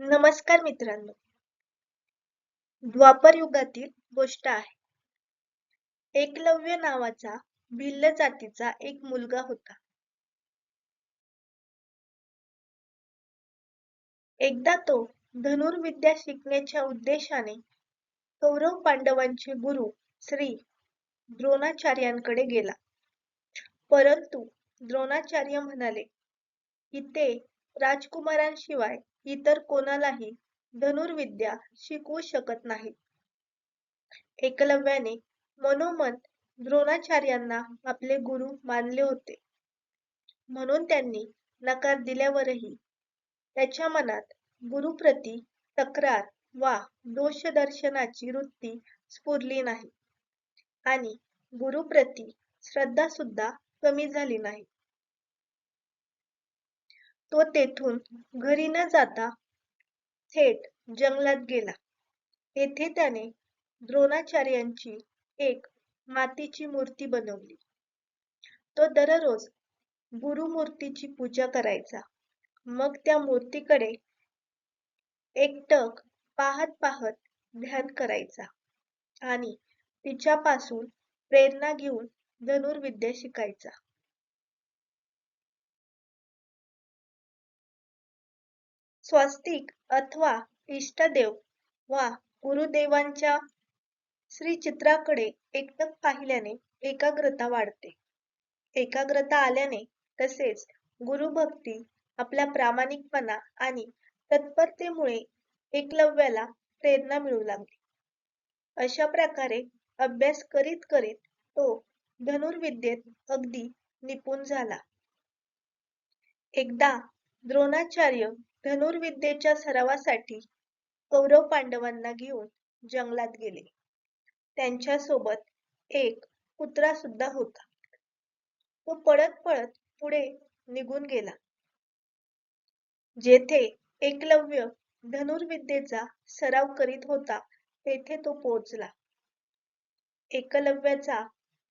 नमस्कार मित्रांनो. द्वापर युगातील गोष्ट आहे. एकलव्य नावाचा भिल्ल जातीचा एक मुलगा होता. एकदा तो धनुर्विद्या शिकण्याच्या उद्देशाने कौरव पांडवांचे गुरु श्री द्रोणाचार्यांकडे गेला. परंतु द्रोणाचार्य म्हणाले की ते राजकुमारांशिवाय इतर कोणालाही धनुर्विद्या शिकवू शकत नाही एकलव्याने मनोमन द्रोणाचार्यांना आपले गुरु मानले होते. म्हणून त्यांनी नकार दिल्यावरही त्याच्या मनात गुरुप्रती तक्रार वा दोषदर्शनाची वृत्ती स्फुरली नाही आणि गुरुप्रती श्रद्धा सुद्धा कमी झाली नाही. तो तेथून घरी न जाता थेट जंगलात गेला. येथे त्याने द्रोणाचार्यांची एक मातीची मूर्ती बनवली. तो दररोज गुरु मूर्तीची पूजा करायचा. मग त्या मूर्तीकडे एकटक पाहत पाहत ध्यान करायचा आणि तिच्यापासून प्रेरणा घेऊन धनुर्विद्या शिकायचा. स्वस्तिक अथवा इष्टदेव वा गुरुदेवांच्या श्रीचित्राकडे एकटक पाहिल्याने एकाग्रता वाढते. एकाग्रता आल्याने तसेच गुरुभक्ती आपल्या प्रामाणिकपणा आणि तत्परतेमुळे एकलव्याला प्रेरणा मिळू लागली. अशा प्रकारे अभ्यास करीत करीत तो धनुर्विद्येत अगदी निपुण झाला. एकदा द्रोणाचार्य धनुर्विद्येच्या सरावासाठी कौरव पांडवांना घेऊन जंगलात गेले. त्यांच्यासोबत एक कुत्रा सुद्धा होता. तो पळत पळत पुढे निघून गेला. जेथे एकलव्य धनुर्विद्येचा सराव करीत होता तेथे तो पोहोचला. एकलव्याचा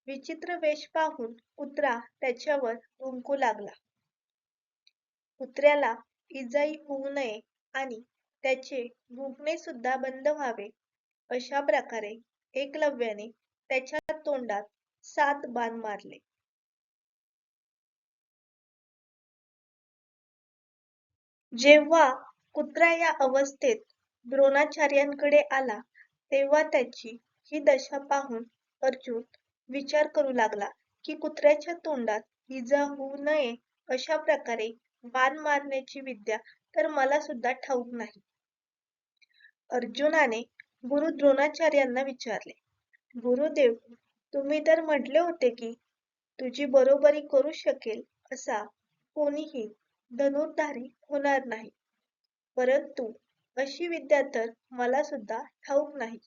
विचित्र वेश पाहून कुत्रा त्याच्यावर भुंकू लागला. कुत्र्याला इजाई होऊ नये आणि त्याचे भुंकणे सुद्धा बंद व्हावे. अशा प्रकारे एकलव्याने त्याच्या तोंडात सात बाण मारले. जेव्हा कुत्रा या अवस्थेत द्रोणाचार्यांकडे आला तेव्हा त्याची ही दशा पाहून अर्जुन विचार करू लागला की कुत्र्याच्या तोंडात इजा होऊ नये अशा प्रकारे मान मारण्याची विद्या तर मला सुद्धा ठाऊक नाही. अर्जुनाने गुरु द्रोणाचार्यांना विचारले गुरुदेव तुम्ही तर म्हटले होते की तुझी बरोबरी करू शकेल असा कोणीही धनुर्धारी होणार नाही. परंतु अशी विद्या तर मला सुद्धा ठाऊक नाही.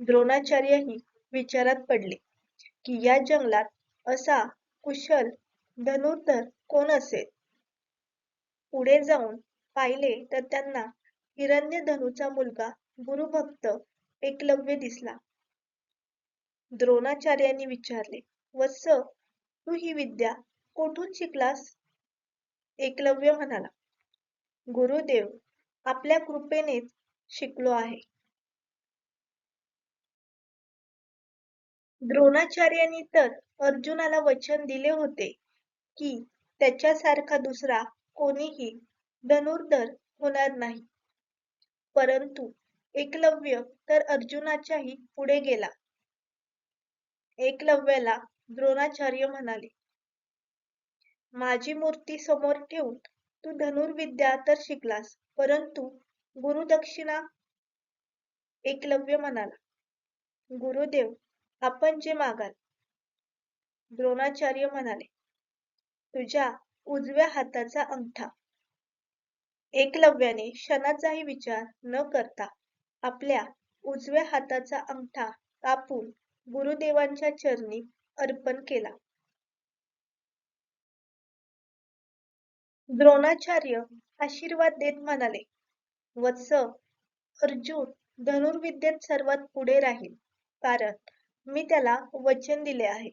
द्रोणाचार्यही विचारात पडले की या जंगलात असा कुशल धनुर्धर कोण असेल? पुढे जाऊन पाहिले तर त्यांना हिरण्य धनुचा मुलगा गुरुभक्त एकलव्य दिसला. द्रोणाचार्यांनी विचारले वत्स तू ही विद्या कोठून शिकलास? एकलव्य म्हणाला गुरुदेव आपल्या कृपेनेच शिकलो आहे. द्रोणाचार्यांनी तर अर्जुनाला वचन दिले होते. की त्याच्यासारखा दुसरा कोणीही धनुर्धर होणार नाही. परंतु एकलव्य तर अर्जुनाच्याही पुढे गेला. एकलव्याला द्रोणाचार्य म्हणाले माझी मूर्ती समोर ठेवून तू धनुर्विद्या तर शिकलास परंतु गुरुदक्षिणा एकलव्य म्हणाला गुरुदेव आपण जे मागाल. द्रोणाचार्य म्हणाले तुझ्या उजव्या हाताचा अंगठा. एकलव्याने क्षणाचाही विचार न करता आपल्या उजव्या हाताचा अंगठा कापून गुरुदेवांच्या चरणी अर्पण केला. द्रोणाचार्य आशीर्वाद देत म्हणाले वत्स अर्जुन धनुर्विद्येत सर्वात पुढे राहील. कारण मी त्याला वचन दिले आहे.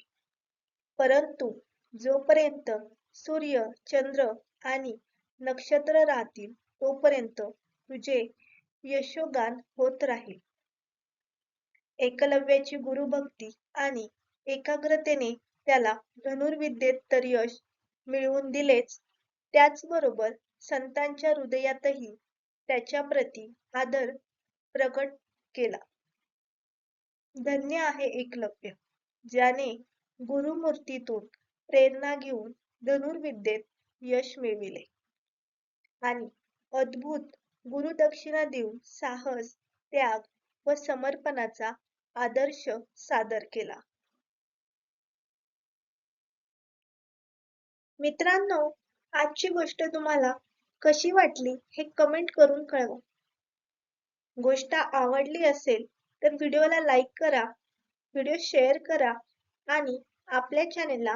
परंतु जोपर्यंत सूर्य चंद्र आणि नक्षत्र राहतील तोपर्यंत तुझे यशोगान होत राहील. एकलव्याची गुरुभक्ती आणि एकाग्रतेने त्याला धनुर्विद्येत तर यश मिळवून दिलेच. त्याचबरोबर संतांच्या हृदयातही त्याच्या प्रती आदर प्रकट केला. धन्य आहे एकलव्य ज्याने गुरुमूर्तीतून प्रेरणा घेऊन धनुर्विद्येत यश मिळविले. आणि अद्भुत गुरुदक्षिणा देऊन साहस त्याग व समर्पणाचा आदर्श सादर केला. मित्रांनो आजची गोष्ट तुम्हाला कशी वाटली हे कमेंट करून कळवा. गोष्ट आवडली असेल तर व्हिडिओला लाईक करा व्हिडिओ शेअर करा आणि आपल्या चॅनेलला